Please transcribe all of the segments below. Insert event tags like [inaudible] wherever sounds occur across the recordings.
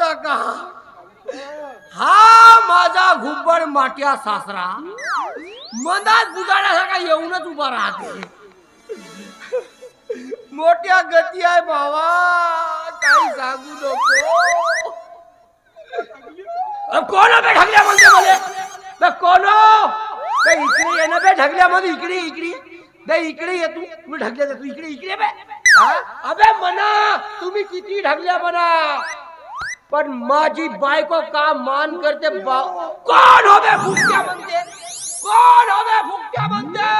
न का? हा माझा घुबड माट्या सासरा. मनात बुजाण्यासारखा येऊनच उभा राहते. मोठ्या गती आहे भावा. काही सांगू नको. कोण बे ढगल्या म्हणते मला कोण? बे इकडे ये ना बे ढगल्यामध्ये इकडे इकडे. बे इकडे ये तू. तू ढगल्या तू इकडे इकडे बे. अबे म्हणा तुम्ही किती ढगल्या म्हणा पण माझी बायको का मान करते बा कोण हो बे फुकट्या म्हणते कोण हो बे फुकट्या म्हणते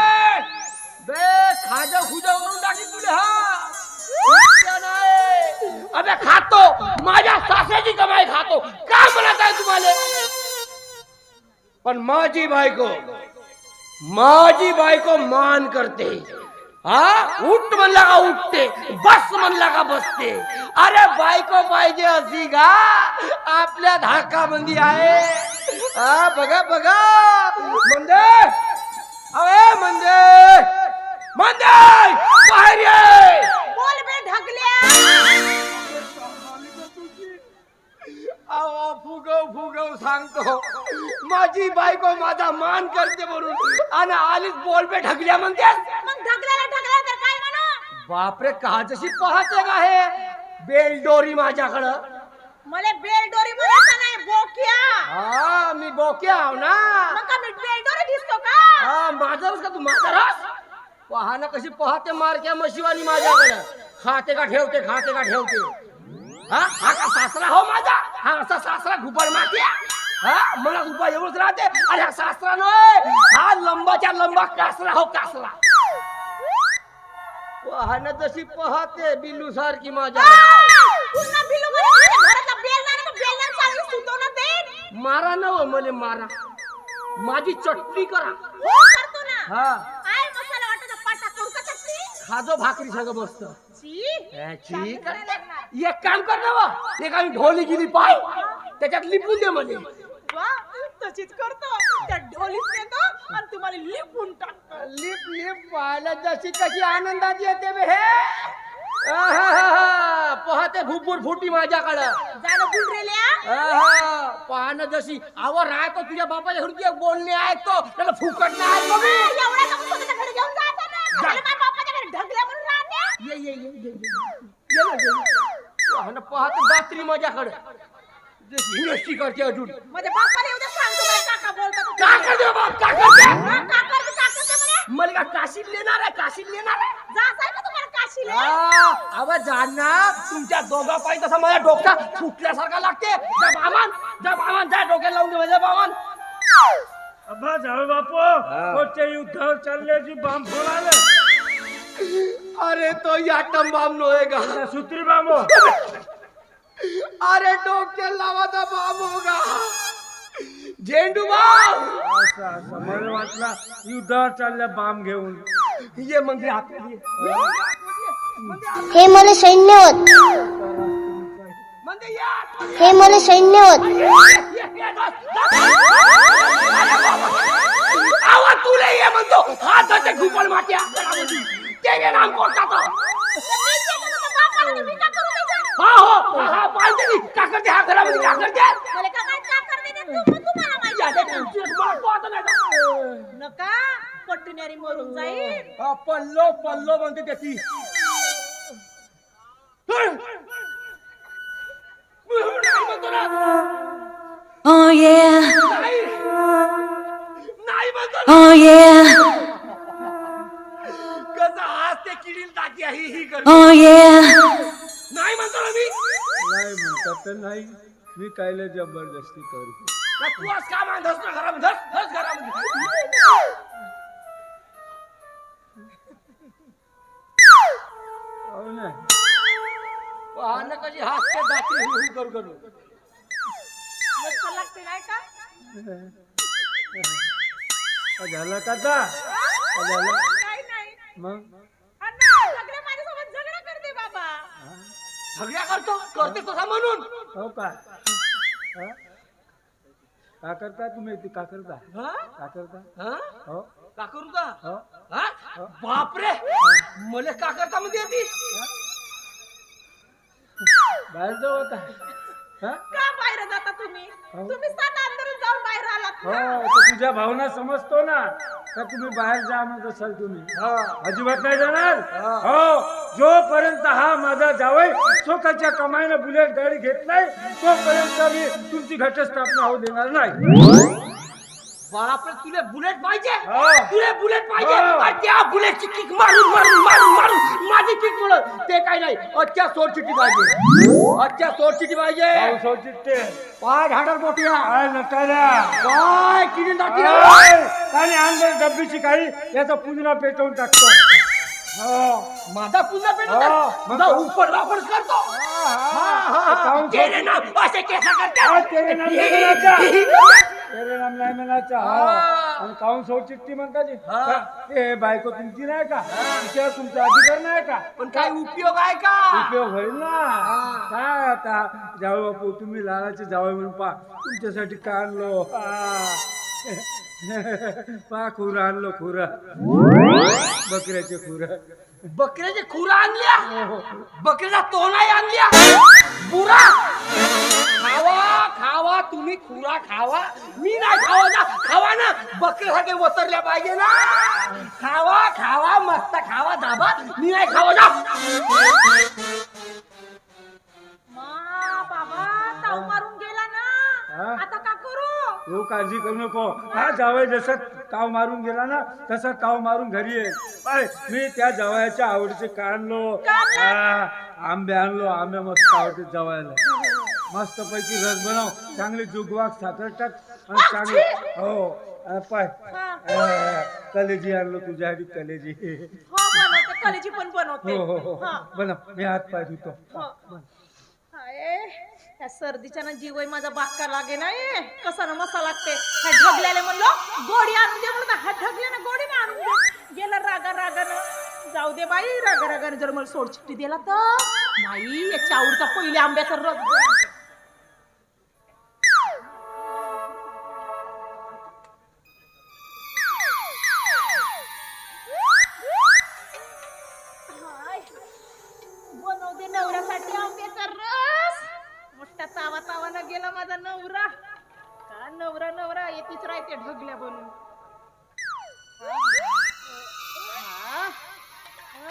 बे खाजा खुजा करून टाकी तुले हा? फुकट्या नाही अबे खातो माझ्या सासऱ्याची कमाई खातो का म्हणत आहे तुम्हाला पण माझी बायको माझी बायको मान करते हा। हा? उठ म्हणला का उठते? बस म्हणला का बसते? अरे बायको पाहिजे अशी का? आपल्या धाका मंदी आहे. हा बघा बघा. म्हणजे अरे म्हणजे म्हणजे बाहेर बोल बे अहो, फुगव फुगव सांगतो. माझी बायको माझा मान करते म्हणून. आणि आलीच बोल पे ढकल्या म्हणते मग तर काय म्हणू? बापरे का जशी पाहते का हे? बेलडोरी माझ्याकडं. मला बेलडोरी म्हणायचं नाही बोकिया. हा मी बोक्या आहो ना. मग का मी बेलडोरी दिसतो का? हा माझा का तू माझा रस पहा ना कशी पाहते मारक्या मशिवानी माझ्याकडं. खाते का ठेवते खाते का ठेवते. हा हा का सासरा हो माझा? हा असा सासरा घुबड मारते. हा मला घुबा एवढंच राहते. अरे हा सासरा नव्हे. हा लंबाच्या लंबा कासरा हो कासरा. पहा ना जशी पाहते बिल्लू सारखी माझ्या पुन्हा बिलू मध्ये माझ्या घराचा बेल नाही तर बेल नाही चालू सुतो ना ते. मारा ना हो मले मारा. माझी चटणी करा. हो करतो ना. हा. आय मसाला वाटत पाटा करू का चटणी? खाजो भाकरी सगळं बसत. ची? ठीक आहे एक काम कर ना बा. एक आम्ही ढोली गेली पाय. त्याच्यात लिपून दे मध्ये वा तशीच करतो. त्या ढोलीत नेतो आणि तुम्हाला लिपून टाकतो. लिप लिप पाहायला जशी कशी आनंदात येते बे. हे! आहाहाहा. पाहते भुपूर फुटी माझ्याकडं. जाणं बुलरेल्या आहा. पाहणं जशी. आवर राहतो तुझ्या बापाच्या घरी बोलणे ऐकतो. त्याला फुकट नाही ऐकतो मी. एवढ्या का स्वतःच्या घरी घेऊन जायचं ना जा. कशाला काय बापाच्या घरी ढगल्या म्हणून राहते ये ये ये ये ये. ये ना, ये ना. पाहते दात्री माझ्याकडं. हिरशी करते अजून. माझ्या बापाला एवढं सांगतो मला काका बोलतो तो. का करते हो बाप का करते हा, काका करतो, काका करतो म्हणे. मला का काशीत नेणार आहे काशीत नेणार आहे? जायचं आहे का तुम्हाला काशीला आ, अबे जाणना तुमच्या दोघा पायी तसा माझ्या डोक्या फुटल्यासारखा लागते. जा बामान जा बामान जा डोक्याला लावून दे माझ्या बामान अब्बा जाऊ बापू कोणत्या युद्धावर चालल्याची बांब फोडाले अरे तो याटम बाम का सुत्री बांबो अरे डोक्याला लावाचा बाम होगा झेंडू बाम असं असं मला वाटलं युद्धावर चालल्या बांब घेऊन ये मंदिर आतमध्ये ये. हे मला सैन्य होत मंदिर ये. हे मला सैन्य होत ये, ये, ये, जा, जा. आवा तुला ये म्हणतो हाताचे घुपळ माट्या तेरे नाम कोणता तो बापाला हो करते का काय का तू- तुम्हाला माहिती आहे तुझी बाप नाही नका मरून जाईल हा, पल्लो पल्लो म्हणते त्याची नाही म्हणतो Oh yeah, oh yeah, कसं हात ते किडील टाकी ही ही करते oh yeah, नाही म्हणतो ना मी नाही म्हणतात तर नाही मी कायले जबरदस्ती करू का तू आज का मांडस ना घरामध्ये धस धस घरामध्ये हो ना वाहन कशी हात ते दात्री हु हु करू करू मस्त लागते नाही का आ, झालं का आता? आ, झालं काही नाही मग? अण्णा, सगळे माझ्यासोबत झगडा करते बाबा. सगळ्या करतो? करते तसा म्हणून? हो का? हा? का करता तुम्ही ती? का करता? हा? का करता? हा? हो? का करू का हो? हा? बापरे! मला का करता मध्ये ती? बाहेर जाऊ आता. हा? का बाहेर जाता तुम्ही? हो. तुम्ही सात अंतरून जाऊन बाहेर आलात हो ना तर तुझ्या भावना समजतो ना. तर तुम्ही बाहेर जा म्हणत असाल तुम्ही. अजिबात नाही जाणार? हो. जोपर्यंत हा माझा जावई स्वतःच्या कमाईनं बुलेट गाडी घेत नाही तोपर्यंत मी तुमची घटस्थापना होऊ देणार नाही. तुला बुलेट पाहिजे. तुला बुलेट पाहिजे? त्या बुलेटची किक मारून मारून मारून मारून. माझी किक ते काय नाही. अच्छा सोडचिटी पाहिजे. अच्छा सोडचिटी पाहिजे. पावसाव चिट्टे पाय ढाडर मोठ्या काय किती नाटी आणि अंदर डब्बीची काही याचा पुदिना पेटवून टाकतो. हो. माझा पुन्हा पेट हो. माझा उपर वापर करतो. हा, हा, हा. काहून तेरे नाम असे केसा हा, करतात तेरे नाम नाही म्हणायचा. तेरे नाम नाही म्हणायचा. हा. हा. आणि काहून सौ चिठ्ठी म्हणता जी हा. का? हे बायको तुमची नाही का? तिच्यावर तुमचा अधिकार नाही का? पण काय उपयोग आहे का? उपयोग होईल ना. काय आता जाऊ बापू तुम्ही लालाचे जावं म्हणून पा तुमच्यासाठी का आणलो? [laughs] [laughs] पा खुर आणलो खुर. बकऱ्याचे खुर. बकऱ्याचे खुरा आणल्या? बकऱ्याचा तोंडाही आणल्या? पुरा खावा खावा तुम्ही खुरा खावा. मी नाही खावा ना खावा ना. बकऱ्यासारखे वतरल्या पाहिजे ना. खावा खावा मस्त खावा दाबा. मी नाही खावा जा मा बाबा ताव मारून गेला ना. हा? आता तू काळजी करू नको. हा जावई जसं ताव मारून गेला ना तसा ताव मारून घरी ये. पाय मी त्या जवयाच्या आवडीचे का आणलो. हा, आंबे आणलो. आंबे मस्त आवडते जवायला. मस्त पैकी रस बनव. चांगली जुगवाक साखर टाक आणि चांगली हो. पाय. अ, कलेजी आणलो तुझ्यासाठी कलेजी. हो बनवते. कलेजी पण बनवते. हो हो हो. हा. बनव. मी हात पाय धुतो. हो. हाय, त्या सर्दीच्या ना जीवय माझा बाक्का लागे ए कसा ना मसा लागते ह्या ढगल्याले म्हणलो गोडी आणून दे म्हणलं हा ढगल्यानं गोडी ना आणून दे गेला रागा रागानं. जाऊ दे बाई रागा रागानं जर मला सोडचिट्टी दिला तर. नाही याच्या आवडीचा पहिले आंब्याचा रस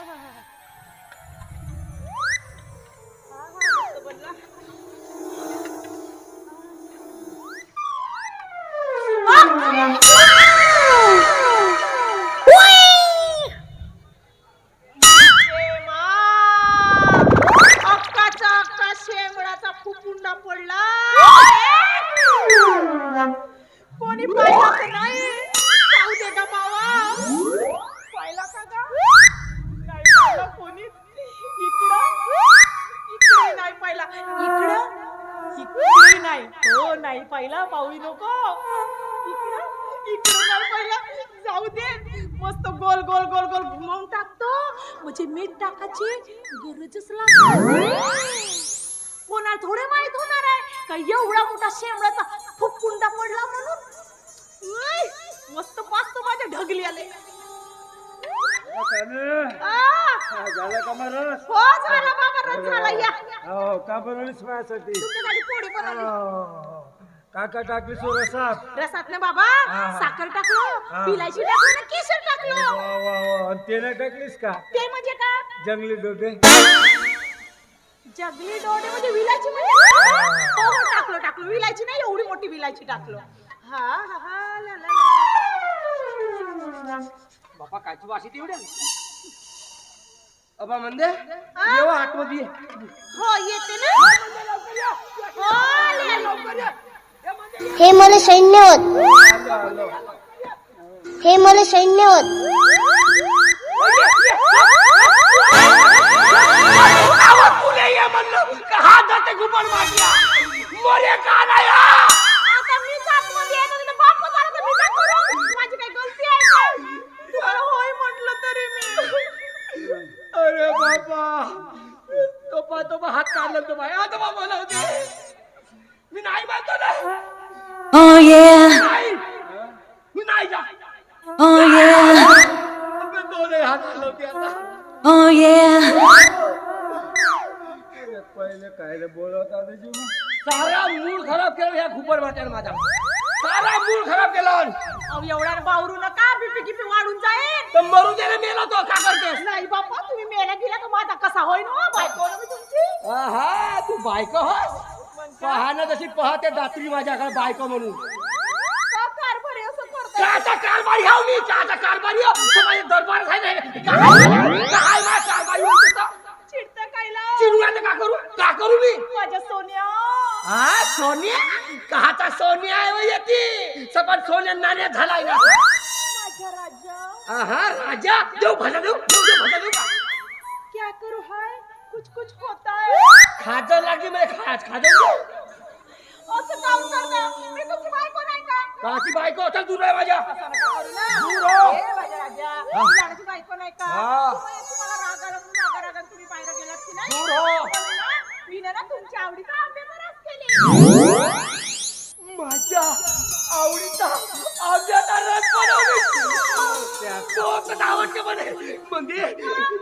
हा, हा, हा. गोल गोल गोल गोल. घुमवून टाकतो म्हणजे मीठ टाकायची गरजच लागत. कोणाला थोडे माहीत होणार आहे का एवढा मोठा शेंबडाचा फुफुंडा पडला म्हणून मस्त पाचतो माझ्या ढगली आले झाला का मला रस हो झाला बाबा रस झाला या हो का बनवलीस माझ्यासाठी तुमच्यासाठी पोळी बनवली. काका टाकली सोरसात रसात. ना बाबा? हा. साखर टाकलो हा. विलायची टाकलो ना केशर टाकलो. वा वा वा. आणि ते नाही टाकलीस का? ते म्हणजे का? जंगली डोबे जगली डोळे म्हणजे विलायची म्हणजे? हो. हो टाकलो टाकलो. विलायची नाही एवढी मोठी विलायची टाकलो. हा हा हा ला ला ला. बापा कायची वाशी तेवढ्या अबा येवा आतमध्ये. ये. हो येते ना. हो. हे मला सैन्य होत हे मला सैन्य होत आवाज तुले ये म्हणलं का हात जाते घुमण मारल्या मोरे का नाही? आता मी आतमध्ये आहे ना, तिथं बाप आला तर मी काय करू? माझी काही गलती आहे का? तुम्हाला होय म्हटलं तरी मी अरे बाबा तो पा तो हात काढला तो बाय आता बाबा लावते मी नाही मानतो ना oh yeah, नाही मी नाही जा oh yeah, अबे दोन्ही हात हलवते आता oh yeah. पहिले काय रे बोलत आता जीव सारा मूड खराब केला ह्या खूपच वाट्यानं माझा सारा मूड खराब केला अहो एवढ्या बावरू नका बीपी किपी वाढून जाईल. तर मरू दे रे मेला तो का करतेस? नाही बाप्पा तुम्ही मेला गेला का माझा कसा होईन हो? बायको ना मी तुमची. हा तू बायको होस? पहाना जशी पहाते दात्री माझ्याकडे बायको म्हणून. का कारभारी असं करताय? काचा कारभारी हाव मी काचा कारभारी हाव तो माझ्या दरबार आहे नाही काय काय मा कारभारी म्हणतो चिडतं कायला? का करू? का करू मी? माझ्या सोन्या. हा सोनिया? कहाचा सोनिया आहे वय येते. सपाट सोन्या नाण्या झालाय ना माझ्या राजा. हा राजा. देऊ भजा देऊ देऊ देऊ भजा देऊ का? क्या करू हाय? कुछ कुछ होता है. खाजं लागली मला खाज खाजं असं काची बायको चल दूर आहे माझ्या. दूर हो. हा. दूर हो. तुमच्या आवडीचा केले माझ्या आवडीचा आंब्याचा रस बनवली तो आवडते म्हणे म्हणजे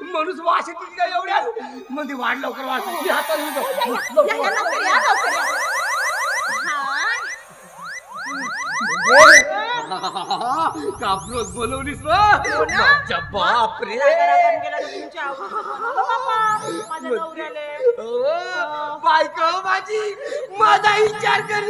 माणूस वास येते का एवढ्या म्हणजे वाढ लवकर वाढ हातात घेऊन या, या, लवकर या, लवकर या. बनवलं बाबा, माझ्या नवऱ्याले. बायको माझी! माझा विचार कर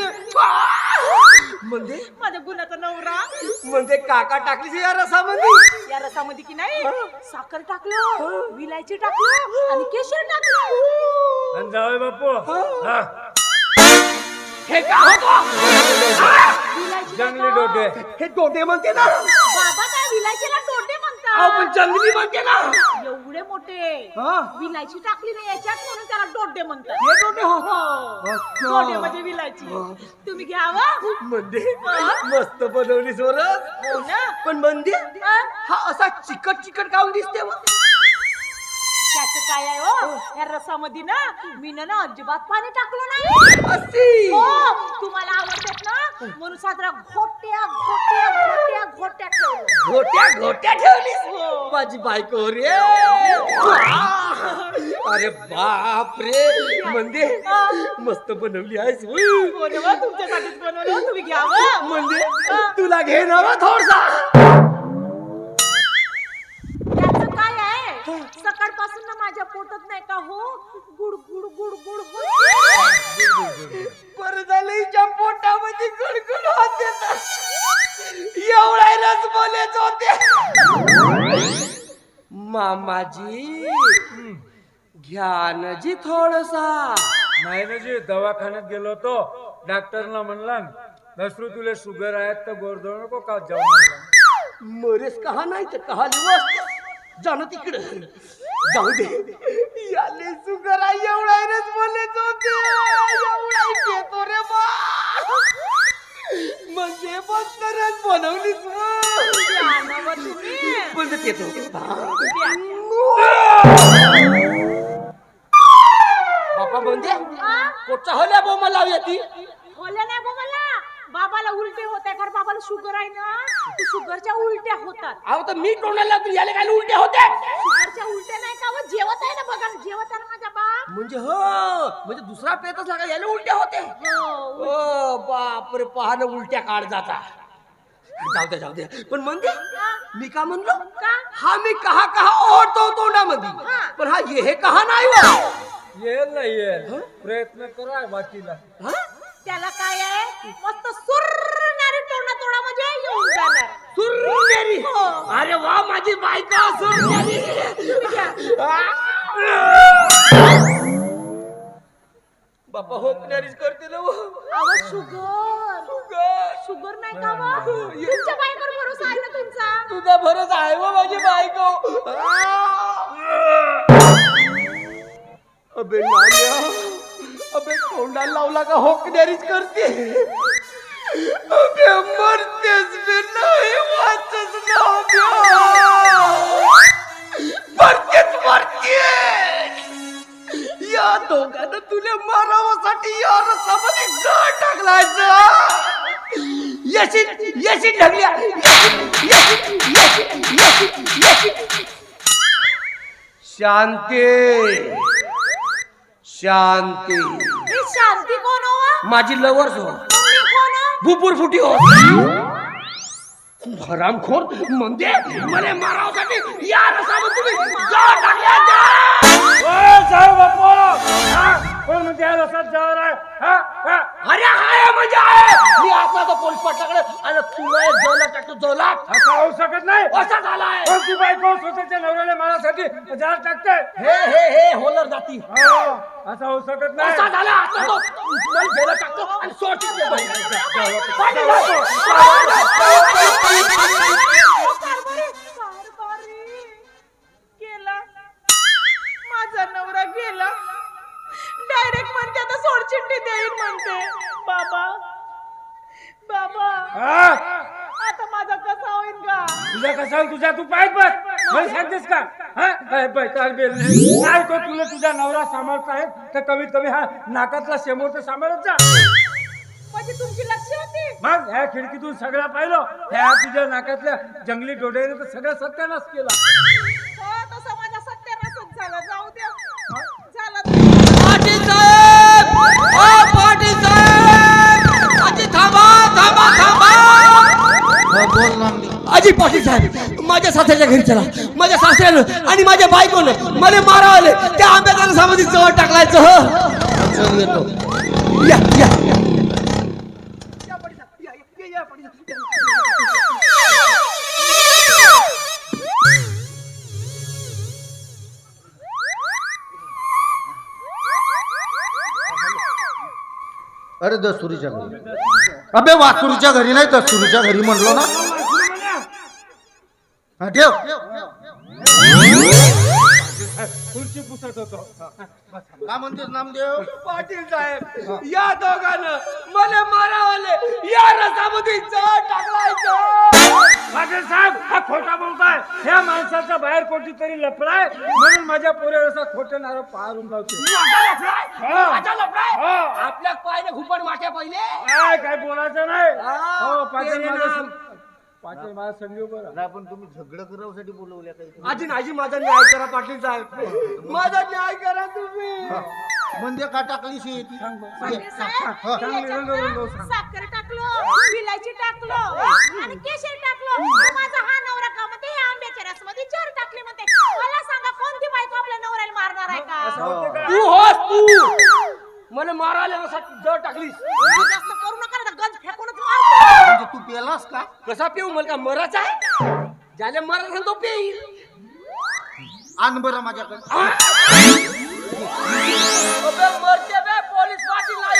म्हणजे? माझ्या गुणाचा नवरा. म्हणजे काका टाकलीस या रसामध्ये? या रसामध्ये की नाही? साखर टाकलं विलायची टाकलं आणि केशर टाकलं. जावय बापू. हा. हे. का होतो? टाका. डोके हे दोडे म्हणते ना बाबा त्या विलायचीला डोटे अहो, पण म्हणतात जंगली म्हणते ना एवढे मोठे हा. विलायची टाकली नाही याच्यात म्हणून त्याला डोडे म्हणतात हे दोडे हो हो. अच्छा. डोडे म्हणजे विलायची तुम्ही घ्यावं म्हणजे हा? मस्त बनवलीस वरच हो ना पण म्हणजे हा? हा असा चिकट चिकट काऊन दिसते हो? व? काय आहे हो? या रसामध्ये ना मी ना अजिबात पाणी टाकलं नाही. हो तुम्हाला आवडतात ना? म्हणून साजरा घोट्या घोट्या घोट्या घोट्या ठेवलं. घोट्या घोट्या ठेवलीस? हो. माझी बायको रे. अरे बाप रे. म्हणजे मस्त बनवली आहेस तुमच्यासाठीच बनवलं तुम्ही घ्यावं म्हणजे तुला घे ना व थोडसा. माझ्या पोटात नाही का हो? गुड गुड गुड गुड होते बरं झालं हिच्या पोटामध्ये गुडगुड होते. एवढा रस बोलेच होते. मामाजी घ्या ना जी थोडसा. नाही ना जी दवाखान्यात गेलो होतो. डॉक्टरला म्हणला दसरू तुला शुगर आहे तर गोरधो नको का जाऊ म्हणला. मरेस कहा नाही तर कहा लिवस जाणं तिकडे. जाऊ दे. याले सुगर एवढा रस बोलेच होते. एवढा घेतो रे बा. म्हणजे मस्त रस बनवलीच द्या ना तुम्ही पण ते तो बापा म्हणजे होल्या बो मला बोलल्या नाही गो मला बाबाला उलटे होत आहे कारण बाबाला शुगर आहे ना तर शुगरच्या उलट्या होतात. अहो तर मी तोंडाला तू याले काय उलट्या होत्या शुगरच्या उलट्या नाही का व जेवत आहे ना बघा जेवत आहे ना माझा बाप. म्हणजे हो म्हणजे दुसरा पेतच लागा याला उलट्या होते. हो. ओ बाप रे पहानं उलट्या काढ जाता जाऊ दे जाऊ दे. पण म्हणजे मी का म्हणलो? का? हा मी कहा कहा ओढतो तोंडामध्ये. हा. पण हा ये हे कहा नाही वा येईल ना येईल प्रयत्न करा बाकीला हा? त्याला काय आहे? मस्त तोंडा जाणार सुरनेरी हो. अरे वा माझी बायका सुरनेरी बापा होकण्यारीच करते ना वो. अहो शुगर शुगर. शुगर नाही का व? तुमच्या बायकोवर भरोसा आहे ना तुमचा तुझा भरोसा आहे व माझी बायको अबे नाल्या अबे तोंडाला लावला का होकण्यारीच करते अबे मरतेस बे नाही वाचच. मरतेच मरतेस या दोघांना तुला मारावासाठी या रसामध्ये जळ टाकलाय जळ. येशील येशील ढगल्या शांती शांती शांती कोण हो? माझी लवर्स हो? भुपूर फुटी हो. हरामखोर म्हणजे मला मारावसाठी या रसावर तुम्ही जा टाकल्या जा. ओ, जाऊ बापू हा, कोण म्हणते या रसात जाणार आहे हा, हा. अरे हाय म्हणजे आहे. मी आता तो पोलीस पाटलाकडे आणि तुला एक जवळ टाकतो जवळ असं होऊ शकत नाही. असा झालाय. कोणती बायको स्वतःच्या नवऱ्याला मारासाठी जाळ टाकते. हे हे हे होलर जाती. हो, असं होऊ शकत नाही. असा झाला आता तो मला जेला टाकतो आणि सोडतो. ते बाई. पाणी कारभारी, कारभारी. गेला माझा नवरा गेला. डायरेक्ट म्हणते आता सोडचिठ्ठी देईन म्हणते. बाबा बाबा. हा, आता माझा कसा होईल का तुझा कसा होईल? तुझा तू बस. मला सांगतेस का? हा? बेल. नाही तो तुला तुझा नवरा सांभाळत आहे? तर कमीत कमी हा नाकातला तर सांभाळत जा. म्हणजे तुमची लक्ष होती? मग ह्या खिडकीतून सगळं पाहिलं. ह्या तुझ्या नाकातल्या जंगली डोड्याने तर सगळं सत्यानाश केला. आजी पाटील साहेब माझ्या सासऱ्याच्या घरी चला. माझ्या सासऱ्यानं आणि माझ्या बायकोनं मला मारावले त्या आंब्याचा सामध्ये जवळ टाकलायचं हो? येतो या या. अरे दसुरीच्या घरी. अबे वासुरीच्या घरी नाही दसुरीच्या घरी म्हणलो ना. हा, ठेव. खुर्ची पुसत होतो. काय म्हणतेस नामदेव? पाटील साहेब या दोघांना मला मारावले या रसामध्ये टाकलायचं पाटील साहेब हा खोटा बोलताय. ह्या माणसाचा बाहेर कोणती तरी लफडाय म्हणून माझ्या पोऱ्यावर असा खोटं नारळ पारून लावते? हा. हा. आपल्या पायने घुपड माट्या पहिले. काय काय बोलायचं नाही? हा, हो पाटील नाम. पाटील माझ्या संगी बरं नाही पण तुम्ही झगड करावसाठी बोलवल्या काही आजी आजी माझा न्याय करा पाटील साहेब. माझा न्याय करा तुम्ही. म्हणजे का टाकली पाटील साहेब, हा. चांगली रंग. साखर टाकलो विलायची टाकलो आणि केशर टाकलो. माझा हा नवरा का म्हणते? हे आंब्याच्या रसमध्ये चोर टाकले म्हणते. मला सांगा कोणती बायको आपल्या नवऱ्याला मारणार आहे असं का होतं का? तू होस तू. मला मारायला जवळ टाकलीस? एवढं जास्त करू नका. म्हणजे तू पेलास का? कसा पिऊ मला का मराच आहे? ज्याला मरा तो पेईल. आण बरं माझ्याकडे. अबे मरते बे पोलीस पाटील नाही.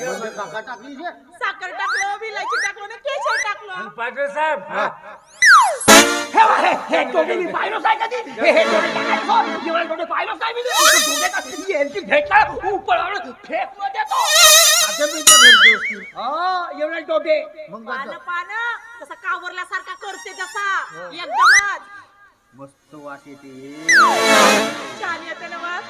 म्हणजे काका टाकली साखर टाकलो विलायची टाकलो आणि केशर टाकलो. पाटील साहेब हा. बघ, डोळे मी पाहिलोच आहे कधी. हे हे डोळे टाकायचो एवढे डोळे पाहिलोच नाही मी. डोळे का- यांची भेटला उपळावर फेकून देतो. आता मी त्या घरचे असतील हा एवढे डोळे मग पान तसा कावरल्यासारखा करते तसा. एकदमच. मस्त वास येते. छान येते ना वास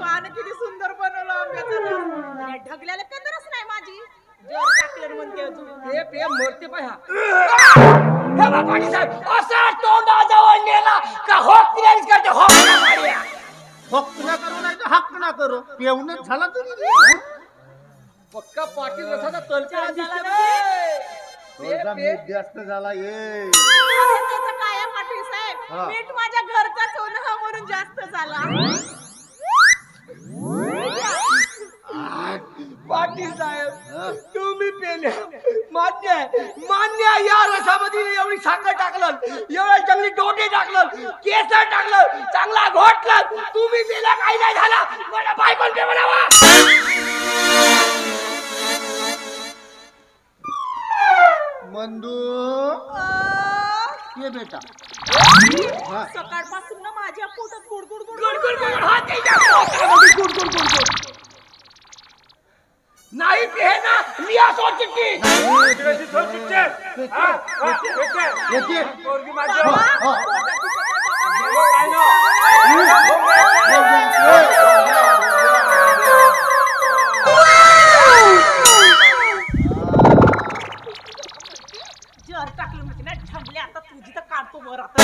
पान किती सुंदर बनवलं आंब्याचं रस. आणि ढगल्याला कदरच नाही माझी. जर टाकलं म्हणते अजून. मरते पाय हा. बघ पाटील साहेब असा तोंडाजवळ नेला का होक क्लिअर करते होक ना पाड्या. फक्त ना करू नाही तर हक्क ना करू. पेवणच झाला तुम्ही पक्का पाटील रसाचा तलका झाला जास्त झाला ये अरे त्याचं काय आहे पाटील साहेब. मीठ माझ्या घरचाच होणं हा म्हणून जास्त झाला. पाटील साहेब तुम्ही पेले. मान्य आहे. मान्य आहे या रसामध्ये एवढी साखर टाकलं एवढे चांगली डोटे टाकलं केसर टाकलं चांगला घोटलं तुम्ही पेला काही नाही झाला. मला बायकोन पे म्हणावा. मंदू. ये बेटा. सकाळपासून ना माझ्या पोटात गुडगुड गुड गुडगुड गुड गुड नाही पेना मी असो चिट्टी हो, हो. जर टाकलं म्हणजे ना झंबले आता तुझी तर काढतो वर आता.